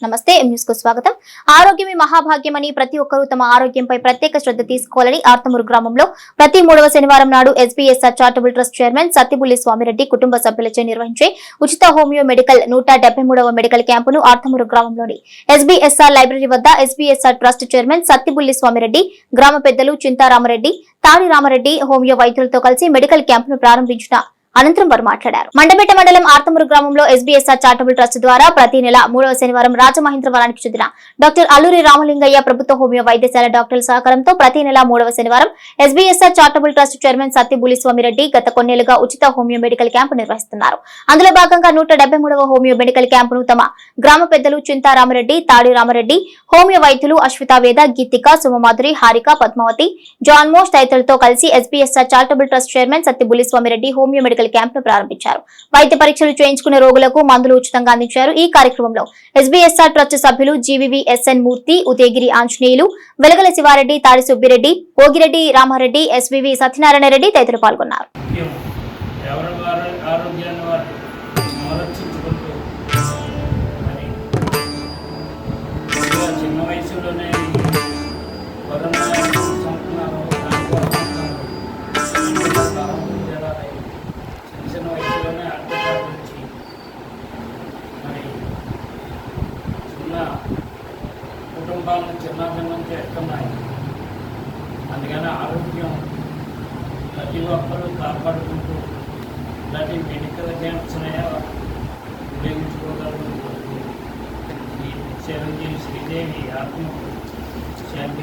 నమస్తే ఎం న్యూస్కు స్వాగతం. ఆరోగ్యమే మహాభాగ్యమని ప్రతి ఒక్కరూ తమ ఆరోగ్యంపై ప్రత్యేక శ్రద్ధ తీసుకోవాలని ఆర్తమూరు గ్రామంలో ప్రతి మూడవ శనివారం నాడు SBSR charitable trust chairman Satyabulli Swamireddy కుటుంబ సభ్యులచే నిర్వహించే ఉచిత హోమియో మెడికల్ నూట మెడికల్ క్యాంపును ఆర్తమూరు గ్రామంలోని ఎస్బీఎస్ఆర్ లైబ్రరీ వద్ద SBSR trust chairman Satyabulli Swamireddy గ్రామ పెద్దలు చింతారామరెడ్డి తాడి రామరెడ్డి హోమియో వైద్యులతో కలిసి మెడికల్ క్యాంపును ప్రారంభించిన అనంతరం వారు మాట్లాడారు. మండపేట మండలం ఆర్తమూరు గ్రామంలో ఎస్బీఎస్ఆర్ చారిటబుల్ ట్రస్ట్ ద్వారా ప్రతి నెల మూడవ శనివారం రాజమహేంద్రవరానికి చెందిన డాక్టర్ అల్లూరి రామలింగయ్య ప్రభుత్వ హోమియో వైద్యశాల డాక్టర్ల సహకారంతో ప్రతి నెల మూడవ శనివారం SBSR charitable trust chairman Satyabuli Swamireddy గత కొన్నేళ్ళుగా ఉచిత హోమియో మెడికల్ క్యాంపు నిర్వహిస్తున్నారు. అందులో భాగంగా నూట హోమియో మెడికల్ క్యాంపును తమ గ్రామ పెద్దలు చింతారామరెడ్డి తాడి రామరెడ్డి హోమియో వైద్యులు అశ్వితావేద గీతిక సుమమాధురి హారిక పద్మావతి జాన్ మోస్ తదితరులతో కలిసి SBSR charitable trust chairman Satyabulli Swamireddy homeo medical క్యాంప్ను ప్రారంభించారు. వైద్య పరీక్షలు చేయించుకునే రోగులకు మందులు ఉచితంగా అందించారు ఈ కార్యక్రమంలో. ఎస్బీఎస్ఆర్ ట్రస్ట్ సభ్యులు జీవీవీ ఎస్ఎన్ మూర్తి ఉదయగిరి ఆంజనేయులు వెలగల శివారెడ్డి తాడి సుబ్బిరెడ్డి ఓగిరెడ్డి రామారెడ్డి ఎస్వీవి సత్యనారాయణ రెడ్డి తదితరులు పాల్గొన్నారు. కుటుంబాలను చిన్న భిన్నం చేస్తున్నాయి. అందుకని ఆరోగ్యం ప్రతి ఒక్కరూ కాపాడుకుంటూ ఇలాంటి మెడికల్ క్యాంప్స్ ఉపయోగించుకోగలరు. ఈ చిరంజీవి శ్రీదేవి ఆత్మ శాంతి